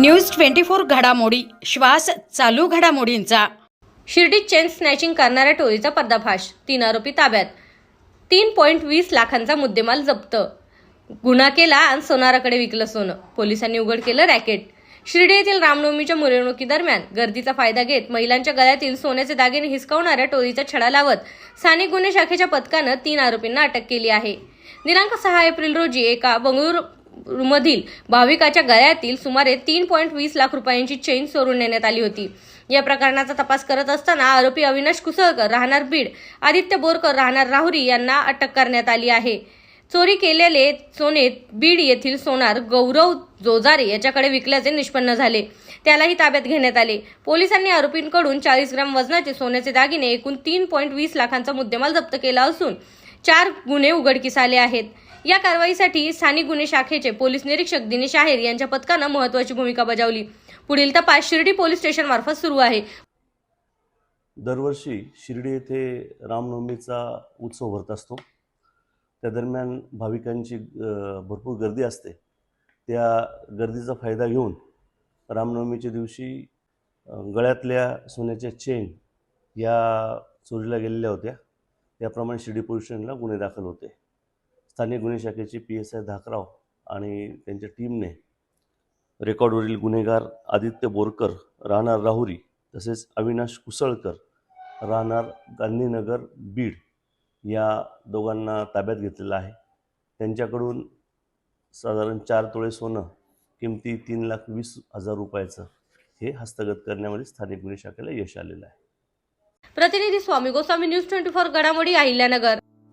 News twenty four घडामोडी. श्वास चालू घडामोडींचा. शिर्डीत चेन स्नॅचिंग करणाऱ्या टोळीचा पर्दाफाश तीन आरोपी ताब्यात. तीन पॉईंट वीस लाखांचा मुद्देमाल जप्त. गुन्हा केला आणि सोनाराकडे विकलं सोनं. पोलिसांनी उघड केलं रॅकेट. शिर्डी येथील रामनवमीच्या मिरवणुकीदरम्यान गर्दीचा फायदा घेत महिलांच्या गळ्यातील सोन्याचे दागिने हिसकावणाऱ्या टोळीचा छडा लावत स्थानिक गुन्हे शाखेच्या पथकानं तीन आरोपींना अटक केली आहे. दिनांक सहा एप्रिल रोजी एका मधील भाविकाच्या गळ्यातील सुमारे तीन पॉईंट वीस लाख रुपयांची चेन चोरून नेण्यात आली होती. या प्रकरणाचा तपास करत असताना आरोपी अविनाश कुसळकर राहणार बीड आदित्य बोरकर राहणार राहुरी यांना अटक करण्यात आली आहे. चोरी केलेले सोने बीड येथील सोनार गौरव जोजारे याच्याकडे विकल्याचे निष्पन्न झाले. त्यालाही ताब्यात घेण्यात आले. पोलिसांनी आरोपींकडून चाळीस ग्राम वजनाचे सोन्याचे दागिने एकूण तीन पॉईंट वीस लाखांचा मुद्देमाल जप्त केला असून चार गुन्हे उघडकीस आले आहेत. या कारवाईसाठी स्थानिक गुन्हे शाखेचे पोलीस निरीक्षक दिनेश आहेर यांच्या पथकानं महत्वाची भूमिका बजावली. पुढील तपास शिर्डी पोलीस स्टेशन मार्फत सुरू आहे. दरवर्षी शिर्डी येथे रामनवमीचा उत्सव भरत असतो. त्या दरम्यान भाविकांची भरपूर गर्दी असते. त्या गर्दीचा फायदा घेऊन रामनवमीच्या दिवशी गळ्यातल्या सोन्याच्या चेन या चोरीला गेलेल्या होत्या. त्याप्रमाणे शिर्डी पोलीस स्टेशनला गुन्हे दाखल होते. स्थानिक गुन्हे शाखेचे पी एस आय धाकराव आणि त्यांच्या टीमने रेकॉर्डवरील गुन्हेगार आदित्य बोरकर राहणार राहुरी तसेच अविनाश कुसळकर राहणार गांधीनगर बीड या दोघांना ताब्यात घेतलेलं आहे. त्यांच्याकडून साधारण चार तोळे सोनं किमती तीन लाख वीस हजार रुपयाचं हे हस्तगत करण्यामध्ये स्थानिक गुन्हे शाखेला यश आलेलं आहे. प्रतिनिधी Swami Goswami news twenty four घडामोडी अहिल्यानगर.